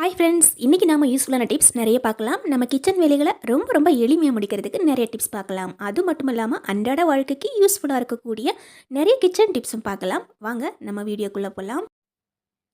Hi friends இன்றைக்கி நம்ம யூஸ்ஃபுல்லான டிப்ஸ் நிறைய பார்க்கலாம். நம்ம கிச்சன் வேலைகளை ரொம்ப ரொம்ப எளிமையாக முடிக்கிறதுக்கு நிறைய டிப்ஸ் பார்க்கலாம். அது மட்டும் இல்லாமல் அன்றாட வாழ்க்கைக்கு யூஸ்ஃபுல்லாக இருக்கக்கூடிய நிறைய கிச்சன் டிப்ஸும் பார்க்கலாம். வாங்க நம்ம வீடியோக்குள்ளே போகலாம்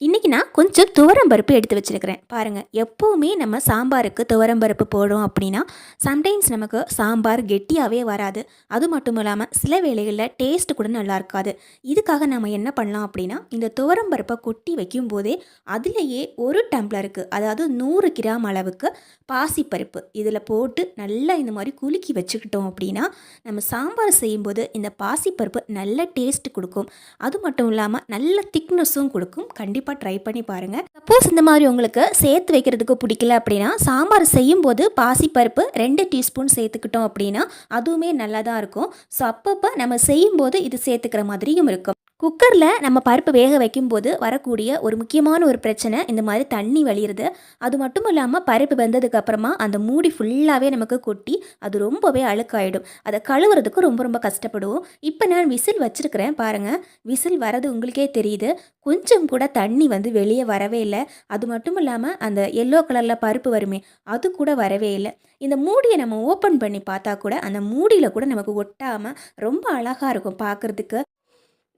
இன்றைக்கி நான் கொஞ்சம் துவரம் பருப்பு எடுத்து வச்சுருக்கிறேன். பாருங்கள் எப்போவுமே நம்ம சாம்பாருக்கு துவரம் பருப்பு போடுறோம் அப்படின்னா சம்டைம்ஸ் நமக்கு சாம்பார் கெட்டியாகவே வராது. அது மட்டும் இல்லாமல் சில வேளைகளில் டேஸ்ட் கூட நல்லா இருக்காது. இதுக்காக நம்ம என்ன பண்ணலாம் அப்படின்னா இந்த துவரம் பருப்பை கொட்டி வைக்கும் போதே அதுலேயே ஒரு டம்ளருக்கு அதாவது நூறு கிராம் அளவுக்கு பாசிப்பருப்பு இதில் போட்டு நல்லா இந்த மாதிரி குலுக்கி வச்சுக்கிட்டோம் அப்படின்னா நம்ம சாம்பார் செய்யும்போது இந்த பாசிப்பருப்பு நல்ல டேஸ்ட் கொடுக்கும். அது மட்டும் இல்லாமல் நல்ல திக்னஸும் கொடுக்கும். கண்டிப்பாக ட்ரை பண்ணி பாருங்கள் சப்போஸ் இந்த மாதிரி உங்களுக்கு சேர்த்து வைக்கிறதுக்கு பிடிக்கல அப்படின்னா சாம்பார் செய்யும்போது பாசிப்பருப்பு ரெண்டு டீஸ்பூன் சேர்த்துக்கிட்டோம் அப்படின்னா அதுவுமே நல்லா தான் இருக்கும். ஸோ அப்பப்போ நம்ம செய்யும்போது இது சேர்த்துக்கிற மாதிரியும் இருக்கும். குக்கரில் நம்ம பருப்பு வேக வைக்கும்போது வரக்கூடிய ஒரு முக்கியமான ஒரு பிரச்சனை இந்த மாதிரி தண்ணி வழியிறது. அது மட்டும் இல்லாமல் பருப்பு வெந்ததுக்கப்புறமா அந்த மூடி ஃபுல்லாகவே நமக்கு கொட்டி அது ரொம்பவே அழுக்காயிடும். அதை கழுவுறதுக்கு ரொம்ப ரொம்ப கஷ்டப்படுவோம். இப்போ நான் விசில் வச்சுருக்கிறேன் பாருங்கள் விசில் வரது உங்களுக்கே தெரியுது. கொஞ்சம் கூட தண்ணி வந்து வெளியே வரவே இல்லை. அது மட்டும் இல்லாமல் அந்த எல்லோ கலரில் பருப்பு வருமே அது கூட வரவே இல்லை. இந்த மூடியை நம்ம ஓப்பன் பண்ணி பார்த்தா கூட அந்த மூடியில் கூட நமக்கு ஒட்டாமல் ரொம்ப அழகாக இருக்கும் பார்க்குறதுக்கு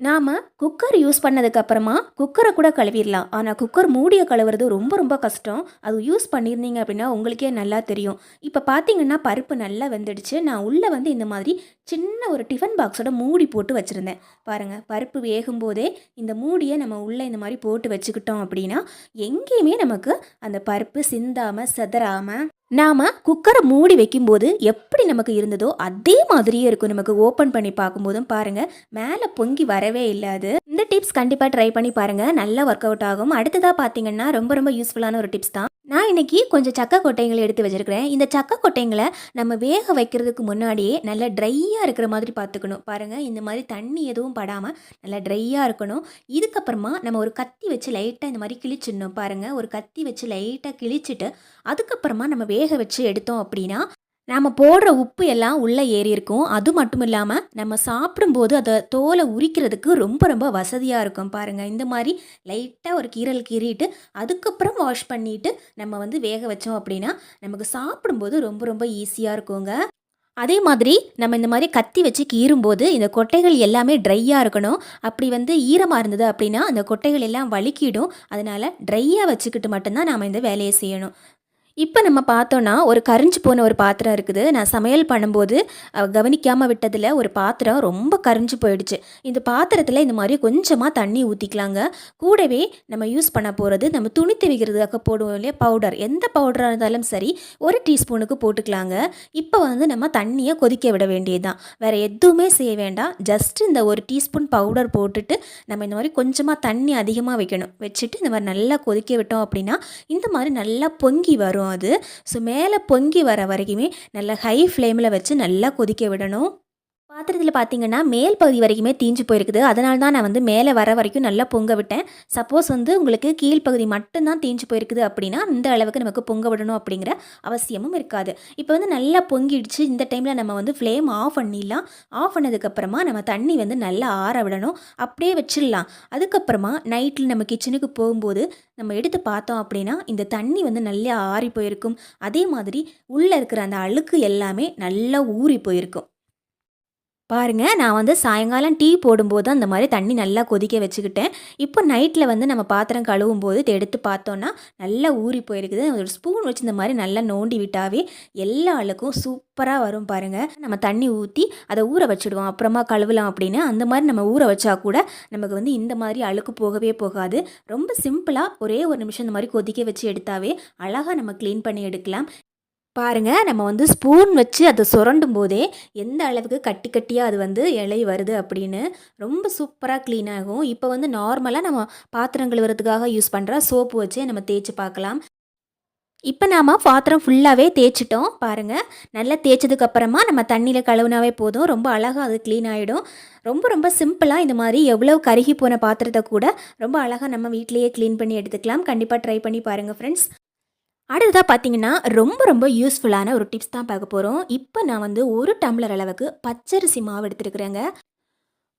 நாம் குக்கர் யூஸ் பண்ணதுக்கப்புறமா குக்கரை கூட கழுவிடலாம். ஆனால் குக்கர் மூடியை கழுவுறது ரொம்ப ரொம்ப கஷ்டம். அது யூஸ் பண்ணியிருந்தீங்க அப்படின்னா உங்களுக்கே நல்லா தெரியும். இப்போ பார்த்தீங்கன்னா பருப்பு நல்லா வெந்துடுச்சு. நான் உள்ளே வந்து இந்த மாதிரி சின்ன ஒரு டிஃபன் பாக்ஸோட மூடி போட்டு வச்சுருந்தேன். பாருங்கள் பருப்பு வேகும் போதே இந்த மூடியை நம்ம உள்ளே இந்த மாதிரி போட்டு வச்சுக்கிட்டோம் அப்படின்னா எங்கேயுமே நமக்கு அந்த பருப்பு சிந்தாமல் செதறாமல் நாம் குக்கரை மூடி வைக்கும்போது எப்படி நமக்கு இருந்ததோ அதே மாதிரியே இருக்கும். நமக்கு ஓப்பன் பண்ணி பார்க்கும்போதும் பாருங்கள் மேலே பொங்கி வரவே இல்லாது இந்த டிப்ஸ் கண்டிப்பாக ட்ரை பண்ணி பாருங்கள் நல்லா ஒர்க் அவுட் ஆகும். அடுத்ததாக பார்த்தீங்கன்னா ரொம்ப ரொம்ப யூஸ்ஃபுல்லான ஒரு டிப்ஸ் தான். நான் இன்னைக்கு கொஞ்சம் சக்கை கொட்டைங்களை எடுத்து வச்சிருக்கிறேன். இந்த சக்கை கொட்டைங்களை நம்ம வேக வைக்கிறதுக்கு முன்னாடியே நல்லா ட்ரையாக இருக்கிற மாதிரி பார்த்துக்கணும். பாருங்கள் இந்த மாதிரி தண்ணி எதுவும் படாமல் நல்லா ட்ரையாக இருக்கணும். இதுக்கப்புறமா நம்ம ஒரு கத்தி வச்சு லைட்டாக இந்த மாதிரி கிழிச்சிடணும். பாருங்கள் ஒரு கத்தி வச்சு லைட்டாக கிழிச்சிட்டு அதுக்கப்புறமா நம்ம வேக வச்சு எடுத்தோம் அப்படின்னா நாம் போடுற உப்பு எல்லாம் உள்ளே ஏறி இருக்கும். அது மட்டும் இல்லாமல் நம்ம சாப்பிடும்போது அதை தோலை உரிக்கிறதுக்கு ரொம்ப ரொம்ப வசதியாக இருக்கும் பாருங்கள் இந்த மாதிரி லைட்டாக ஒரு கீரல் கீறிட்டு அதுக்கப்புறம் வாஷ் பண்ணிவிட்டு நம்ம வந்து வேக வச்சோம் அப்படின்னா நமக்கு சாப்பிடும்போது ரொம்ப ரொம்ப ஈஸியாக இருக்குங்க. அதே மாதிரி நம்ம இந்த மாதிரி கத்தி வச்சு கீறும்போது இந்த கொட்டைகள் எல்லாமே ட்ரையாக இருக்கணும். அப்படி வந்து ஈரமாக இருந்தது அப்படின்னா அந்த கொட்டைகள் எல்லாம் வலிக்கிடும் அதனால் ட்ரையாக வச்சுக்கிட்டு மட்டும்தான் நாம் இந்த வேலையை செய்யணும். இப்போ நம்ம பார்த்தோன்னா ஒரு கரிஞ்சு போன ஒரு பாத்திரம் இருக்குது. நான் சமையல் பண்ணும்போது கவனிக்காமல் விட்டதில் ஒரு பாத்திரம் ரொம்ப கரிஞ்சு போயிடுச்சு. இந்த பாத்திரத்தில் இந்த மாதிரி கொஞ்சமாக தண்ணி ஊற்றிக்கலாங்க கூடவே நம்ம யூஸ் பண்ண போகிறது நம்ம துணி துவைக்கிறதுக்காக போடுவோம் இல்லையா பவுடர். எந்த பவுடராக இருந்தாலும் சரி ஒரு டீஸ்பூனுக்கு போட்டுக்கலாங்க. இப்போ வந்து நம்ம தண்ணியை கொதிக்க விட வேண்டியது தான் வேறு எதுவுமே செய்ய வேண்டாம். ஜஸ்ட் இந்த ஒரு டீஸ்பூன் பவுடர் போட்டுட்டு நம்ம இந்த மாதிரி கொஞ்சமாக தண்ணி அதிகமாக வைக்கணும். வச்சுட்டு இந்த மாதிரி நல்லா கொதிக்க விட்டோம் அப்படின்னா இந்த மாதிரி நல்லா பொங்கி வரும் வரும். அது. ஸோ மேலே பொங்கி வர வரைக்குமே நல்லா ஹை ஃப்ளேமில் வச்சு நல்லா கொதிக்க விடணும். பாத்திரத்தில் பார்த்தீங்கன்னா மேல் பகுதி வரைக்குமே தீஞ்சு போயிருக்குது. அதனால தான் நான் வந்து மேலே வர வரைக்கும் நல்லா பொங்க விட்டேன். சப்போஸ் வந்து உங்களுக்கு கீழ்ப்பகுதி மட்டும்தான் தீஞ்சு போயிருக்குது அப்படின்னா இந்த அளவுக்கு நமக்கு பொங்க விடணும் அப்படிங்கிற அவசியமும் இருக்காது. இப்போ வந்து நல்லா பொங்கிடுச்சு. இந்த டைமில் நம்ம வந்து ஃப்ளேம் ஆஃப் பண்ணிடலாம். ஆஃப் பண்ணதுக்கப்புறமா நம்ம தண்ணி வந்து நல்லா ஆற விடணும். அப்படியே வச்சிடலாம். அதுக்கப்புறமா நைட்டில் நம்ம கிச்சனுக்கு போகும்போது நம்ம எடுத்து பார்த்தோம் அப்படின்னா இந்த தண்ணி வந்து நல்லா ஆறி போயிருக்கும். அதே மாதிரி உள்ளே இருக்கிற அந்த அழுக்கு எல்லாமே நல்லா ஊறி போயிருக்கும். பாருங்கள் நான் வந்து சாயங்காலம் டீ போடும்போது அந்த மாதிரி தண்ணி நல்லா கொதிக்க வச்சுக்கிட்டேன். இப்போ நைட்டில் வந்து நம்ம பாத்திரம் கழுவும் போது இதை எடுத்து பார்த்தோன்னா நல்லா ஊறி போயிருக்குது. ஒரு ஸ்பூன் வச்சு இந்த மாதிரி நல்லா நோண்டி விட்டாவே எல்லா அழுக்கும் சூப்பராக வரும் பாருங்கள் நம்ம தண்ணி ஊற்றி அதை ஊற வச்சுடுவோம். அப்புறமா கழுவலாம் அப்படின்னு. அந்த மாதிரி நம்ம ஊற வச்சா கூட நமக்கு வந்து இந்த மாதிரி அழுக்கு போகவே போகாது. ரொம்ப சிம்பிளாக ஒரே ஒரு நிமிஷம் இந்த மாதிரி கொதிக்க வச்சு எடுத்தாவே அழகாக நம்ம க்ளீன் பண்ணி எடுக்கலாம். பாருங்கள் நம்ம வந்து ஸ்பூன் வச்சு அதை சுரண்டும் போதே எந்த அளவுக்கு கட்டி கட்டியாக அது வந்து இலை வருது அப்படின்னு ரொம்ப சூப்பராக க்ளீன் ஆகும். இப்போ வந்து நார்மலாக நம்ம பாத்திரம் கழுவுறதுக்காக யூஸ் பண்ணுற சோப்பு வச்சே நம்ம தேய்ச்சி பார்க்கலாம். இப்போ நாம் பாத்திரம் ஃபுல்லாகவே தேய்ச்சிட்டோம். பாருங்கள் நல்லா தேய்ச்சதுக்கப்புறமா நம்ம தண்ணியில் கழுவுனாவே போதும். ரொம்ப அழகாக அது க்ளீன் ஆகிடும் ரொம்ப ரொம்ப சிம்பிளாக இந்த மாதிரி எவ்வளோ கருகி போன பாத்திரத்தை கூட ரொம்ப அழகாக நம்ம வீட்லேயே க்ளீன் பண்ணி எடுத்துக்கலாம். கண்டிப்பாக ட்ரை பண்ணி பாருங்கள் ஃப்ரெண்ட்ஸ் அடுத்ததாக பார்த்தீங்கன்னா ரொம்ப ரொம்ப யூஸ்ஃபுல்லான ஒரு டிப்ஸ் தான் பார்க்க போகிறோம் இப்போ நான் வந்து ஒரு டம்ளர் அளவுக்கு பச்சரிசி மாவு எடுத்துருக்குறேங்க.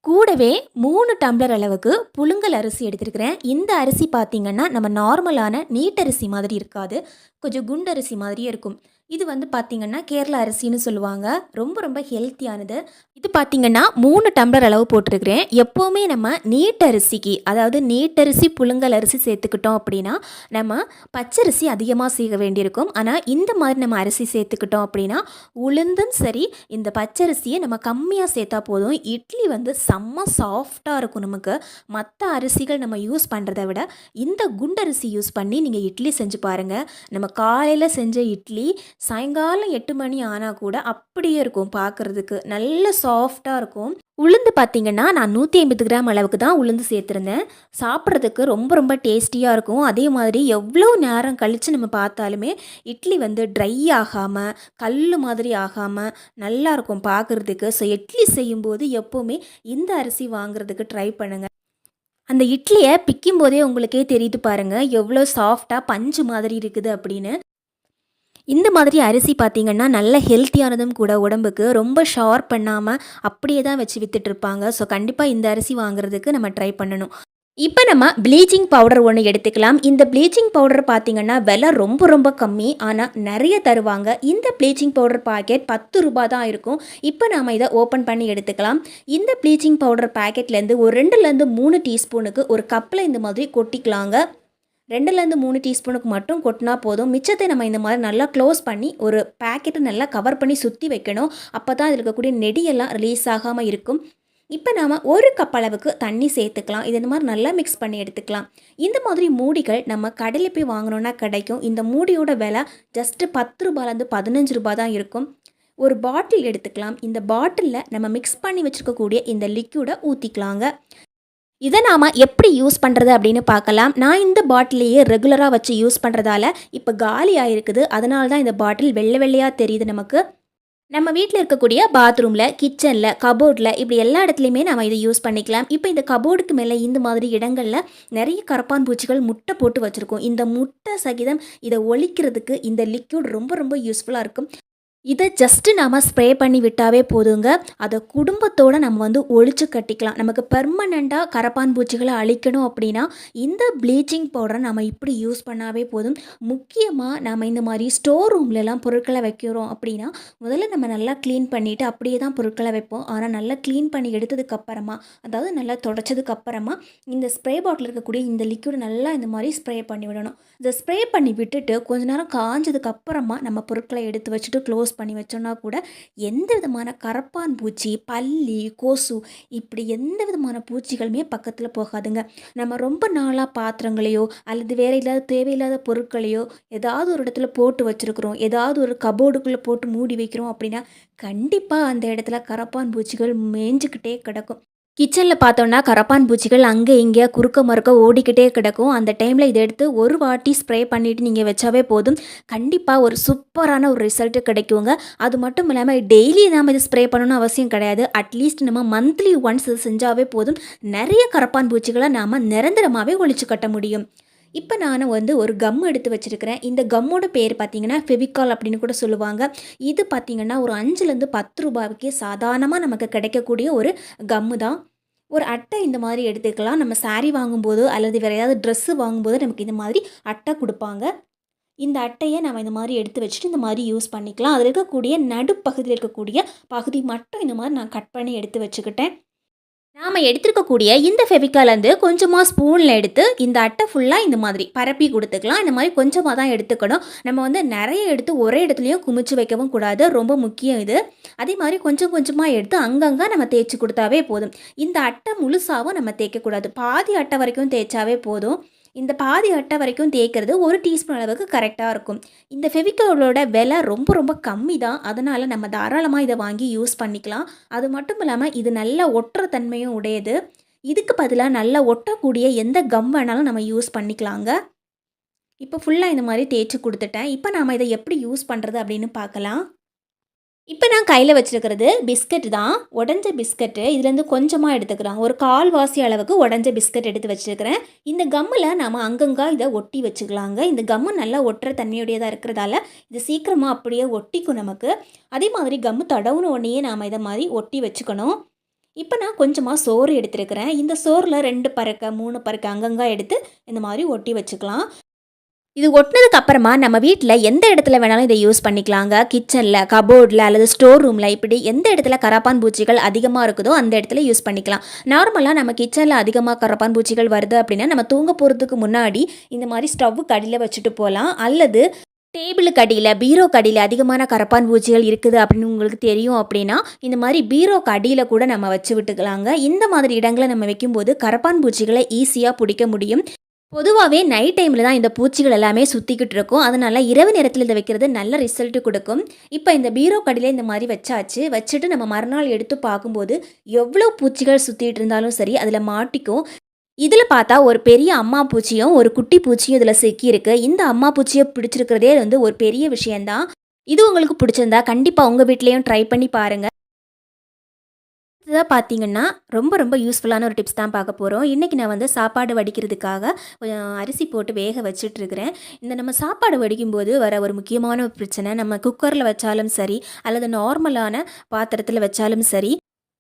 கூடவே மூணு டம்ளர் அளவுக்கு புழுங்கல் அரிசி எடுத்துருக்கிறேன். இந்த அரிசி பார்த்தீங்கன்னா நம்ம நார்மலான நீட்டரிசி மாதிரி இருக்காது. கொஞ்சம் குண்டரிசி மாதிரியே இருக்கும். இது வந்து பார்த்தீங்கன்னா கேரளா அரிசின்னு சொல்லுவாங்க. ரொம்ப ரொம்ப ஹெல்த்தியானது இது பார்த்திங்கன்னா மூணு டம்ளர் அளவு போட்டிருக்கிறேன். எப்போவுமே நம்ம நீட்டரிசிக்கு அதாவது நீட்டரிசி புழுங்கல் அரிசி சேர்த்துக்கிட்டோம் அப்படின்னா நம்ம பச்சரிசி அதிகமாக செய்ய வேண்டியிருக்கும். ஆனால் இந்த மாதிரி நம்ம அரிசி சேர்த்துக்கிட்டோம் அப்படின்னா உளுந்தும் சரி இந்த பச்சரிசியை நம்ம கம்மியாக சேர்த்தா போதும். இட்லி வந்து செம்ம சாஃப்டாக இருக்கும் நமக்கு. மற்ற அரிசிகள் நம்ம யூஸ் பண்ணுறதை விட இந்த குண்டரிசி யூஸ் பண்ணி நீங்கள் இட்லி செஞ்சு பாருங்கள் நம்ம காலையில் செஞ்ச இட்லி சாயங்காலம் எட்டு மணி ஆனால் கூட அப்படியே இருக்கும் பார்க்குறதுக்கு நல்ல சாஃப்டாக இருக்கும். உளுந்து பார்த்தீங்கன்னா நான் நூற்றி ஐம்பது கிராம் அளவுக்கு தான் உளுந்து சேர்த்துருந்தேன். சாப்பிட்றதுக்கு ரொம்ப ரொம்ப டேஸ்டியாக இருக்கும். அதே மாதிரி எவ்வளோ நேரம் கழித்து நம்ம பார்த்தாலுமே இட்லி வந்து ட்ரை ஆகாமல் கல் மாதிரி ஆகாமல் நல்லா இருக்கும் பார்க்குறதுக்கு ஸோ இட்லி செய்யும்போது எப்போவுமே இந்த அரிசி வாங்குறதுக்கு ட்ரை பண்ணுங்கள் அந்த இட்லியை பிக்கும் போதே உங்களுக்கே தெரியுது பாருங்கள் எவ்வளோ சாஃப்டாக பஞ்சு மாதிரி இருக்குது அப்படின்னு. இந்த மாதிரி அரிசி பார்த்தீங்கன்னா நல்ல ஹெல்த்தியானதும் கூட உடம்புக்கு ரொம்ப ஷார்ப் பண்ணாமல் அப்படியே தான் வச்சு விற்றுட்ருப்பாங்க ஸோ கண்டிப்பாக இந்த அரிசி வாங்குறதுக்கு நம்ம ட்ரை பண்ணணும். இப்போ நம்ம ப்ளீச்சிங் பவுடர் ஒன்று எடுத்துக்கலாம். இந்த ப்ளீச்சிங் பவுடர் பார்த்திங்கன்னா விலை ரொம்ப ரொம்ப கம்மி. ஆனால் நிறைய தருவாங்க. இந்த ப்ளீச்சிங் பவுடர் பாக்கெட் பத்து ரூபாய் தான் இருக்கும். இப்போ நாம் இதை ஓப்பன் பண்ணி எடுத்துக்கலாம். இந்த ப்ளீச்சிங் பவுடர் பாக்கெட்லேருந்து ஒரு ரெண்டுலேருந்து மூணு டீஸ்பூனுக்கு ஒரு கப்பில் இந்த மாதிரி கொட்டிக்கலாங்க. ரெண்டுலேருந்து மூணு டீஸ்பூனுக்கு மட்டும் கொட்டினா போதும். மிச்சத்தை நம்ம இந்த மாதிரி நல்லா க்ளோஸ் பண்ணி ஒரு பேக்கெட்டை நல்லா கவர் பண்ணி சுற்றி வைக்கணும். அப்போ தான் அதில் இருக்கக்கூடிய நெடியெல்லாம் ரிலீஸ் ஆகாமல் இருக்கும். இப்போ நாம் ஒரு கப் அளவுக்கு தண்ணி சேர்த்துக்கலாம். இது இந்த மாதிரி நல்லா மிக்ஸ் பண்ணி எடுத்துக்கலாம். இந்த மாதிரி மூடிகள் நம்ம கடையில் போய் வாங்கினோன்னா கிடைக்கும். இந்த மூடியோட விலை ஜஸ்ட்டு பத்து ரூபாயிலேருந்து பதினஞ்சு ரூபாய் தான் இருக்கும். ஒரு பாட்டில் எடுத்துக்கலாம். இந்த பாட்டிலில் நம்ம மிக்ஸ் பண்ணி வச்சுருக்கக்கூடிய இந்த லிக்யூடை ஊற்றிக்கலாங்க இதை நாம் எப்படி யூஸ் பண்ணுறது அப்படின்னு பார்க்கலாம். நான் இந்த பாட்டிலையே ரெகுலராக வச்சு யூஸ் பண்ணுறதால இப்போ காலி ஆகிருக்குது அதனால தான் இந்த பாட்டில் வெள்ளை வெள்ளையாக தெரியுது நமக்கு. நம்ம வீட்டில் இருக்கக்கூடிய பாத்ரூமில் கிச்சனில் கபோர்டில் இப்படி எல்லா இடத்துலையுமே நம்ம இதை யூஸ் பண்ணிக்கலாம். இப்போ இந்த கபோர்டுக்கு மேலே இந்த மாதிரி இடங்களில் நிறைய கரப்பான் பூச்சிகள் முட்டை போட்டு வச்சுருக்கோம். இந்த முட்டை சகிதம் இதை ஒழிக்கிறதுக்கு இந்த லிக்யூட் ரொம்ப ரொம்ப யூஸ்ஃபுல்லாக இருக்கும். இதை ஜஸ்ட்டு நாம் ஸ்ப்ரே பண்ணி விட்டாவே போதுங்க. அதை குடும்பத்தோடு நம்ம வந்து ஒழிச்சு கட்டிக்கலாம். நமக்கு பெர்மனண்ட்டாக கரப்பான் பூச்சிகளை அழிக்கணும் அப்படின்னா இந்த ப்ளீச்சிங் பவுடரை நம்ம இப்படி யூஸ் பண்ணாவே போதும். முக்கியமாக நம்ம இந்த மாதிரி ஸ்டோர் ரூம்லலாம் பொருட்களை வைக்கிறோம் அப்படின்னா முதல்ல நம்ம நல்லா க்ளீன் பண்ணிவிட்டு அப்படியே தான் பொருட்களை வைப்போம். ஆனால் நல்லா க்ளீன் பண்ணி எடுத்ததுக்கப்புறமா அதாவது நல்லா தொடச்சதுக்கப்புறமா இந்த ஸ்ப்ரே பாட்டில் இருக்கக்கூடிய இந்த லிக்விட் நல்லா இந்த மாதிரி ஸ்ப்ரே பண்ணி விடணும். இதை ஸ்ப்ரே பண்ணி விட்டுட்டு கொஞ்ச நேரம் காஞ்சதுக்கப்புறமா நம்ம பொருட்களை எடுத்து வச்சுட்டு க்ளோஸ் க்ளோஸ் பண்ணி வச்சோன்னா கூட எந்த விதமான கரப்பான் பூச்சி பல்லி கொசு இப்படி எந்த விதமான பூச்சிகளுமே பக்கத்தில் போகாதுங்க. நம்ம ரொம்ப நாளாக பாத்திரங்களையோ அல்லது வேற இல்லாத தேவையில்லாத பொருட்களையோ ஏதாவது ஒரு இடத்துல போட்டு வச்சுருக்குறோம். ஏதாவது ஒரு கபோர்டுக்குள்ளே போட்டு மூடி வைக்கிறோம் அப்படின்னா கண்டிப்பாக அந்த இடத்துல கரப்பான் பூச்சிகள் மேய்ஞ்சிக்கிட்டே கிடக்கும். கிச்சனில் பார்த்தோன்னா கரப்பான் பூச்சிகள் அங்கே இங்கே குறுக்க மறுக்க ஓடிக்கிட்டே கிடக்கும். அந்த டைமில் இதை எடுத்து ஒரு வாட்டி ஸ்ப்ரே பண்ணிவிட்டு நீங்கள் வச்சாவே போதும். கண்டிப்பாக ஒரு சூப்பரான ஒரு ரிசல்ட்டு கிடைக்குங்க. அது மட்டும் இல்லாமல் டெய்லி நாம் இது ஸ்ப்ரே பண்ணணும்னு அவசியம் கிடையாது. அட்லீஸ்ட் நம்ம மந்த்லி ஒன்ஸ் இது செஞ்சாவே போதும். நிறைய கரப்பான் பூச்சிகளை நாம் நிரந்தரமாகவே ஒழிச்சு கட்ட முடியும். இப்போ நான் வந்து ஒரு கம் எடுத்து வச்சுருக்கிறேன். இந்த கம்மோட பேர் பார்த்தீங்கன்னா ஃபெவிகால் அப்படின்னு கூட சொல்லுவாங்க. இது பார்த்திங்கன்னா ஒரு அஞ்சுலேருந்து பத்து ரூபாய்க்கே சாதாரணமாக நமக்கு கிடைக்கக்கூடிய ஒரு கம்மு தான். ஒரு அட்டை இந்த மாதிரி எடுத்துக்கலாம். நம்ம சாரீ வாங்கும்போது அல்லது வேறு ஏதாவது ட்ரெஸ்ஸு வாங்கும்போது நமக்கு இந்த மாதிரி அட்டை கொடுப்பாங்க. இந்த அட்டையை நம்ம இந்த மாதிரி எடுத்து வச்சுட்டு இந்த மாதிரி யூஸ் பண்ணிக்கலாம். அதில் இருக்கக்கூடிய நடுப்பகுதியில் இருக்கக்கூடிய பகுதி மட்டும் இந்த மாதிரி நான் கட் பண்ணி எடுத்து வச்சுக்கிட்டேன். நாம் எடுத்துருக்கக்கூடிய இந்த ஃபெவிக்காலேருந்து கொஞ்சமாக ஸ்பூனில் எடுத்து இந்த அட்டை ஃபுல்லாக இந்த மாதிரி பரப்பி கொடுத்துக்கலாம். இந்த மாதிரி கொஞ்சமாக தான் எடுத்துக்கணும். நம்ம வந்து நிறைய எடுத்து ஒரே இடத்துலையும் குமிச்சு வைக்கவும் கூடாது. ரொம்ப முக்கியம் இது. அதே மாதிரி கொஞ்சம் கொஞ்சமாக எடுத்து அங்கங்கே நம்ம தேய்ச்சி கொடுத்தாவே போதும். இந்த அட்டை முழுசாகவும் நம்ம தேய்க்கக்கூடாது. பாதி அட்டை வரைக்கும் தேய்ச்சாவே போதும். இந்த பாதி அட்டை வரைக்கும் தேய்க்கிறது ஒரு டீஸ்பூன் அளவுக்கு கரெக்டாக இருக்கும். இந்த ஃபெவிக்கோலோட விலை ரொம்ப ரொம்ப கம்மி தான் அதனால் நம்ம தாராளமாக இதை வாங்கி யூஸ் பண்ணிக்கலாம். அது மட்டும் இல்லாமல் இது நல்ல ஒட்டுற தன்மையும் உடையது. இதுக்கு பதிலாக நல்லா ஒட்டக்கூடிய எந்த கம் வேணாலும் நம்ம யூஸ் பண்ணிக்கலாங்க. இப்போ ஃபுல்லாக இந்த மாதிரி தேய்ச்சி கொடுத்துட்டேன். இப்போ நாம் இதை எப்படி யூஸ் பண்ணுறது அப்படின்னு பார்க்கலாம். இப்போ நான் கையில் வச்சுருக்கிறது பிஸ்கட் தான். உடஞ்ச பிஸ்கட்டு இதுலேருந்து கொஞ்சமாக எடுத்துக்கிறோம் ஒரு கால்வாசி அளவுக்கு உடஞ்ச பிஸ்கட் எடுத்து வச்சுருக்கிறேன். இந்த கம்மில் நாம் அங்கங்கே இதை ஒட்டி வச்சுக்கலாங்க. இந்த கம்மு நல்லா ஒட்டுற தண்ணியுடையதாக இருக்கிறதால இது சீக்கிரமாக அப்படியே ஒட்டிக்கும் நமக்கு. அதே மாதிரி கம்மு தடவுன உடனேயே நாம் இதை மாதிரி ஒட்டி வச்சுக்கணும். இப்போ நான் கொஞ்சமாக சோறு எடுத்துருக்கிறேன். இந்த சோறில் ரெண்டு பறக்க மூணு பறக்க அங்கங்கே எடுத்து இந்த மாதிரி ஒட்டி வச்சுக்கலாம். இது ஒட்டினதுக்கு அப்புறமா நம்ம வீட்டில் எந்த இடத்துல வேணாலும் இதை யூஸ் பண்ணிக்கலாங்க. கிச்சனில் கபோர்டில் அல்லது ஸ்டோர் ரூமில் இப்படி எந்த இடத்துல கரப்பான் பூச்சிகள் அதிகமாக இருக்குதோ அந்த இடத்துல யூஸ் பண்ணிக்கலாம். நார்மலாக நம்ம கிச்சனில் அதிகமாக கரப்பான் பூச்சிகள் வருது அப்படின்னா நம்ம தூங்க போகிறதுக்கு முன்னாடி இந்த மாதிரி ஸ்டவ்வுக்கு அடியில் வச்சுட்டு போகலாம் அல்லது டேபிளுக்கு அடியில் பீரோக்கு அடியில் அதிகமான கரப்பான் பூச்சிகள் இருக்குது அப்படின்னு உங்களுக்கு தெரியும் அப்படின்னா இந்த மாதிரி பீரோக்கு அடியில் கூட நம்ம வச்சு விட்டுக்கலாங்க. இந்த மாதிரி இடங்களை நம்ம வைக்கும்போது கரப்பான் பூச்சிகளை ஈஸியாக பிடிக்க முடியும். பொதுவாகவே நைட் டைமில் தான் இந்த பூச்சிகள் எல்லாமே சுற்றிக்கிட்டு இருக்கும். அதனால் இரவு நேரத்தில் இதை வைக்கிறது நல்ல ரிசல்ட்டு கொடுக்கும். இப்போ இந்த பீரோ கடையில் இந்த மாதிரி வச்சாச்சு. வச்சுட்டு நம்ம மறுநாள் எடுத்து பார்க்கும்போது எவ்வளோ பூச்சிகள் சுற்றிட்டு இருந்தாலும் சரி அதில் மாட்டிக்கும். இதில் பார்த்தா ஒரு பெரிய அம்மா பூச்சியும் ஒரு குட்டி பூச்சியும் இதில் சிக்கியிருக்கு. இந்த அம்மா பூச்சியை பிடிச்சிருக்கிறதே வந்து ஒரு பெரிய விஷயந்தான் இது உங்களுக்கு பிடிச்சிருந்தா கண்டிப்பாக உங்கள் வீட்லேயும் ட்ரை பண்ணி பாருங்கள் இதாக பார்த்தீங்கன்னா ரொம்ப ரொம்ப யூஸ்ஃபுல்லான ஒரு டிப்ஸ் தான் பார்க்க போகிறோம் இன்றைக்கி நான் வந்து சாப்பாடு வடிக்கிறதுக்காக அரிசி போட்டு வேக வச்சுட்ருக்கிறேன். இந்த நம்ம சாப்பாடு வடிக்கும்போது வர ஒரு முக்கியமான ஒரு பிரச்சனை நம்ம குக்கரில் வச்சாலும் சரி அல்லது நார்மலான பாத்திரத்தில் வச்சாலும் சரி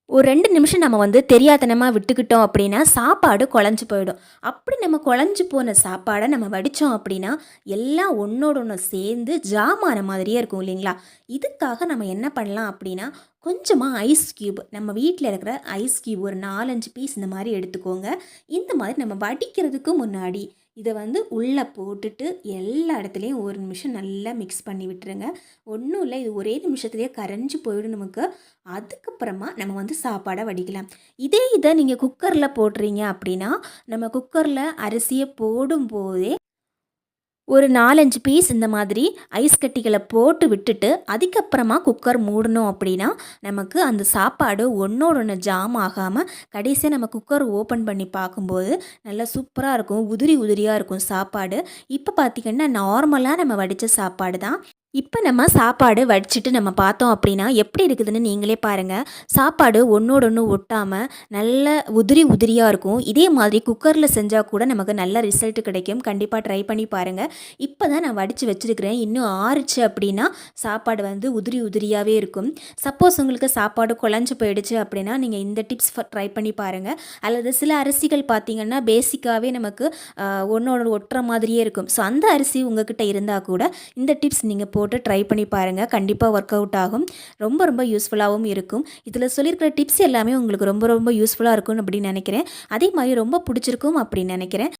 ஒரு ரெண்டு நிமிஷம் நம்ம வந்து தெரியாதனமாக விட்டுக்கிட்டோம் அப்படின்னா சாப்பாடு குழஞ்சு போயிடும். அப்படி நம்ம குழஞ்சு போன சாப்பாடை நம்ம வடித்தோம் அப்படின்னா எல்லாம் ஒன்றோட ஒன்று சேர்ந்து ஜாமான மாதிரியே இருக்கும் இல்லைங்களா? இதுக்காக நம்ம என்ன பண்ணலாம் அப்படின்னா கொஞ்சமாக ஐஸ் க்யூப் நம்ம வீட்டில் இருக்கிற ஐஸ் க்யூப் ஒரு நாலஞ்சு பீஸ் இந்த மாதிரி எடுத்துக்கோங்க. இந்த மாதிரி நம்ம வடிக்கிறதுக்கு முன்னாடி இதை வந்து உள்ளே போட்டுட்டு எல்லா இடத்துலையும் ஒரு நிமிஷம் நல்லா மிக்ஸ் பண்ணி விட்டுருங்க. ஒன்றும் இல்லை இது ஒரே நிமிஷத்துலேயே கரைஞ்சி போயிடும் நமக்கு. அதுக்கப்புறமா நம்ம வந்து சாப்பாடை வடிக்கலாம். இதே இதை நீங்கள் குக்கரில் போடுறீங்க அப்படின்னா நம்ம குக்கரில் அரிசியை போடும்போதே ஒரு நாலஞ்சு பீஸ் இந்த மாதிரி ஐஸ் கட்டிகளை போட்டு விட்டுட்டு அதுக்கப்புறமா குக்கர் மூடணும் அப்படின்னா நமக்கு அந்த சாப்பாடு ஒன்றோட ஒன்று ஜாம் ஆகாமல் கடைசியாக நம்ம குக்கர் ஓப்பன் பண்ணி பார்க்கும்போது நல்லா சூப்பராக இருக்கும். உதிரி உதிரியாக இருக்கும் சாப்பாடு. இப்போ பார்த்திங்கன்னா நார்மலாக நம்ம வடித்த சாப்பாடு தான் இப்போ நம்ம சாப்பாடு வடிச்சிட்டு நம்ம பார்த்தோம் அப்படின்னா எப்படி இருக்குதுன்னு நீங்களே பாருங்கள் சாப்பாடு ஒன்றோட ஒன்று ஒட்டாமல் நல்ல உதிரி உதிரியாக இருக்கும். இதே மாதிரி குக்கரில் செஞ்சால் கூட நமக்கு நல்ல ரிசல்ட் கிடைக்கும். கண்டிப்பாக ட்ரை பண்ணி பாருங்கள் இப்போ தான் நான் வடித்து வச்சுருக்கிறேன். இன்னும் ஆறுச்சு அப்படின்னா சாப்பாடு வந்து உதிரி உதிரியாகவே இருக்கும். சப்போஸ் உங்களுக்கு சாப்பாடு குழஞ்சு போயிடுச்சு அப்படின்னா நீங்கள் இந்த டிப்ஸ் ட்ரை பண்ணி பாருங்கள் அல்லது சில அரிசிகள் பார்த்திங்கன்னா பேசிக்காகவே நமக்கு ஒன்றோட ஒட்டுற மாதிரியே இருக்கும். ஸோ அந்த அரிசி உங்ககிட்ட இருந்தால் கூட இந்த டிப்ஸ் நீங்கள் போட்டு ட்ரை பண்ணி பாருங்கள் கண்டிப்பாக ஒர்க் அவுட் ஆகும். ரொம்ப ரொம்ப யூஸ்ஃபுல்லாகவும் இருக்கும். இதில் சொல்லியிருக்கிற டிப்ஸ் எல்லாமே உங்களுக்கு ரொம்ப ரொம்ப யூஸ்ஃபுல்லாக இருக்கும் அப்படின்னு நினைக்கிறேன். அதே மாதிரி ரொம்ப பிடிச்சிருக்கும் அப்படின்னு நினைக்கிறேன்.